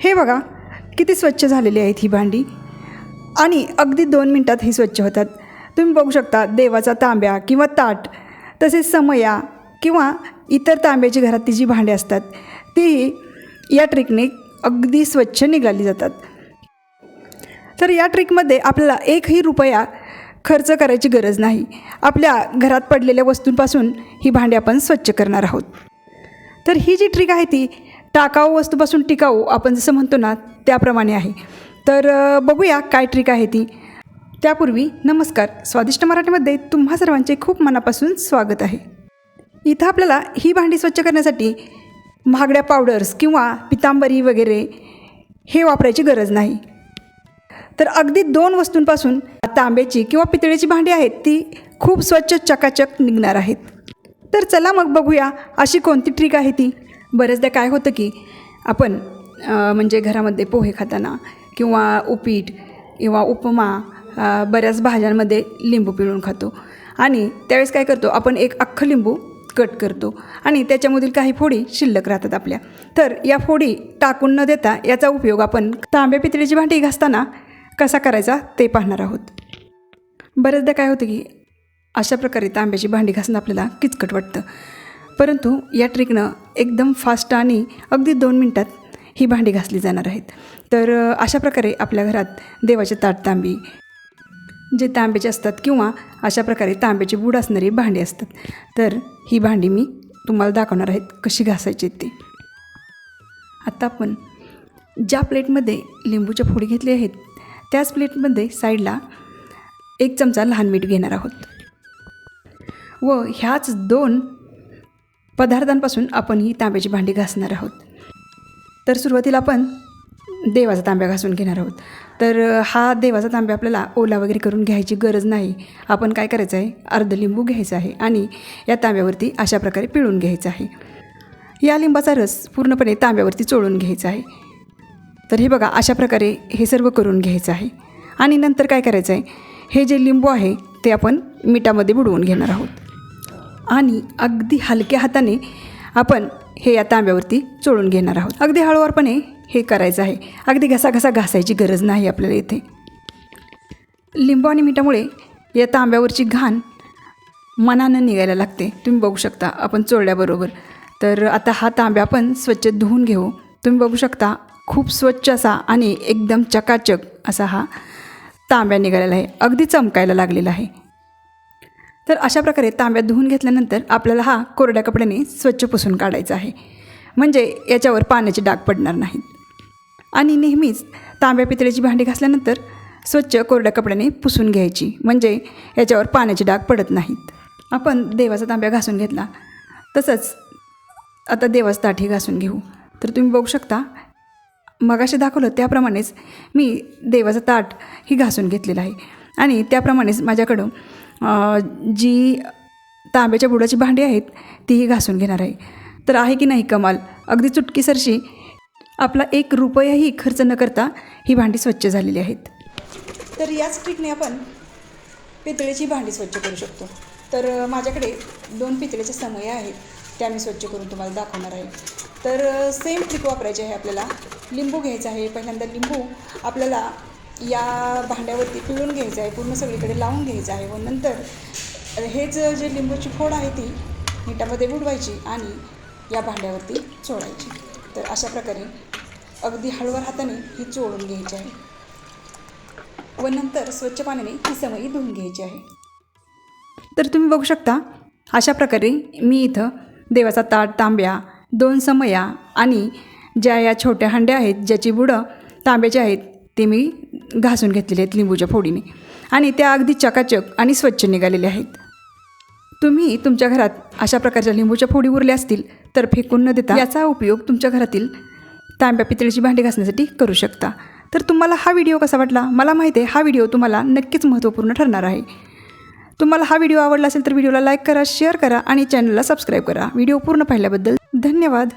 हे बघा किती स्वच्छ झालेली आहेत ही भांडी. आणि अगदी दोन मिनटात ही स्वच्छ होतात. तुम्ही बघू शकता देवाचा तांब्या किंवा ताट तसेच समया किंवा इतर तांब्याची घरात ती जी भांडी असतात तीही या ट्रिकने अगदी स्वच्छ निघाली जातात. तर या ट्रिकमध्ये आपल्याला एकही रुपया खर्च करायची गरज नाही. आपल्या घरात पडलेल्या वस्तूंपासून ही भांडी आपण स्वच्छ करणार आहोत. तर ही जी ट्रिक आहे ती टाकाऊ वस्तूपासून टिकाऊ आपण जसं म्हणतो ना त्याप्रमाणे आहे. तर बघूया काय ट्रिक आहे ती. त्यापूर्वी नमस्कार. स्वादिष्ट मराठीमध्ये तुम्हा सर्वांचे खूप मनापासून स्वागत आहे. इथं आपल्याला ही भांडी स्वच्छ करण्यासाठी महागड्या पावडर्स किंवा पितांबरी वगैरे हे वापरायची गरज नाही. तर अगदी दोन वस्तूंपासून तांब्याची किंवा पितळेची भांडी आहेत ती खूप स्वच्छ चकाचक निघणार आहेत. तर चला मग बघूया अशी कोणती ट्रिक आहे ती. बऱ्याचदा काय होतं की आपण म्हणजे घरामध्ये पोहे खाताना किंवा उपीट किंवा उपमा बऱ्याच भाज्यांमध्ये लिंबू पिळून खातो. आणि त्यावेळेस काय करतो आपण एक अख्खं लिंबू कट करतो आणि त्याच्यामधील काही फोडी शिल्लक राहतात आपल्या. तर या फोडी टाकून न देता याचा उपयोग आपण तांब्या पितळीची भांडी घासताना कसा करायचा ते पाहणार आहोत. बऱ्याचदा काय होतं की अशा प्रकारे तांब्याची भांडी घासणं आपल्याला किचकट वाटतं. परंतु या ट्रिकनं एकदम फास्ट आणि अगदी दोन मिनटात ही भांडी घासली जाणार आहेत. तर अशा प्रकारे आपल्या घरात देवाचे ताट तांबी जे तांब्याचे असतात किंवा अशा प्रकारे तांब्याची बूड असणारी भांडी असतात तर ही भांडी मी तुम्हाला दाखवणार आहेत कशी घासायची ते. आत्ता आपण ज्या प्लेटमध्ये लिंबूच्या फोडी घेतली आहेत त्याच प्लेटमध्ये साईडला एक चमचा लहान मीठ घेणार आहोत. व ह्याच दोन पदार्थांपासून आपण ही तांब्याची भांडी घासणार आहोत. तर सुरुवातीला आपण देवाचा तांब्या घासून घेणार आहोत. तर हा देवाचा तांब्या आपल्याला ओला वगैरे करून घ्यायची गरज नाही. आपण काय करायचं आहे? अर्ध लिंबू घ्यायचं आहे आणि या तांब्यावरती अशा प्रकारे पिळून घ्यायचं आहे. या लिंबाचा रस पूर्णपणे तांब्यावरती चोळून घ्यायचा आहे. तर हे बघा अशा प्रकारे हे सर्व करून घ्यायचं आहे. आणि नंतर काय करायचं आहे? हे जे लिंबू आहे ते आपण मिठामध्ये बुडवून घेणार आहोत. आणि अगदी हलक्या हाताने आपण हे या तांब्यावरती चोळून घेणार आहोत. अगदी हळूवारपणे हे करायचं आहे. अगदी घसा घसा घासायची गरज नाही आपल्याला इथे. लिंबू आणि मिठामुळे या तांब्यावरची घाण मनानं निघायला लागते. तुम्ही बघू शकता आपण चोळल्याबरोबर. तर आता हा तांब्या आपण स्वच्छ धुवून घेऊ. तुम्ही बघू शकता खूप स्वच्छ असा आणि एकदम चकाचक असा हा तांब्या निघालेला आहे. अगदी चमकायला लागलेला आहे. तर अशा प्रकारे तांब्यात धुवून घेतल्यानंतर आपल्याला हा कोरड्या कपड्याने स्वच्छ पुसून काढायचा आहे. म्हणजे याच्यावर पाण्याचे डाग पडणार नाहीत. आणि नेहमीच तांब्या पितळेची भांडी घासल्यानंतर स्वच्छ कोरड्या कपड्याने पुसून घ्यायची. म्हणजे याच्यावर पाण्याचे डाग पडत नाहीत. आपण देवाचा तांब्या घासून घेतला तसंच आता देवाचं ताटही घासून घेऊ. तर तुम्ही बघू शकता मगाशी दाखवलं त्याप्रमाणेच मी देवाचं ताट ही घासून घेतलेलं आहे. आणि त्याप्रमाणेच माझ्याकडं जी तांब्याच्या बुडाची भांडी आहेत तीही घासून घेणार आहे. तर आहे की नाही कमाल? अगदी चुटकीसरशी. आपला एक रुपयाही खर्च न करता ही भांडी स्वच्छ झालेली आहेत. तर याच ट्रिकने आपण पितळेची भांडी स्वच्छ करू शकतो. तर माझ्याकडे दोन पितळेच्या समया आहेत त्या मी स्वच्छ करून तुम्हाला दाखवणार आहे. तर सेम ट्रिक वापरायची आहे आपल्याला. लिंबू घ्यायचा आहे. पहिल्यांदा लिंबू आपल्याला या भांड्यावरती पिळून घ्यायचं आहे पूर्ण सगळीकडे लावून घ्यायचं आहे व नंतर हेच जे लिंबूची फोड आहे ती मिठामध्ये बुडवायची आणि या भांड्यावरती चोळायची. तर अशा प्रकारे अगदी हळूवार हाताने ही चोळून घ्यायची आहे. व नंतर स्वच्छ पाण्याने ही समयी धुवून घ्यायची आहे. तर तुम्ही बघू शकता अशा प्रकारे मी इथं देवाचा ताट तांब्या दोन समया आणि ज्या या छोट्या हंड्या आहेत ज्याची बुडं तांब्याची आहेत ते मी घासून घेतलेले आहेत लिंबूच्या फोडीने. आणि त्या अगदी चकाचक आणि स्वच्छ निघालेल्या आहेत. तुम्ही तुमच्या घरात अशा प्रकारच्या लिंबूच्या फोडी उरल्या असतील तर फेकून न देता याचा उपयोग तुमच्या घरातील तांब्या पितळीची भांडी घासण्यासाठी करू शकता. तर तुम्हाला हा व्हिडिओ कसा वाटला? मला माहिती आहे हा व्हिडिओ तुम्हाला नक्कीच महत्त्वपूर्ण ठरणार आहे. तुम्हाला हा व्हिडिओ आवडला असेल तर व्हिडिओला लाईक करा शेअर करा आणि चॅनलला सबस्क्राईब करा. व्हिडिओ पूर्ण पाहिल्याबद्दल धन्यवाद.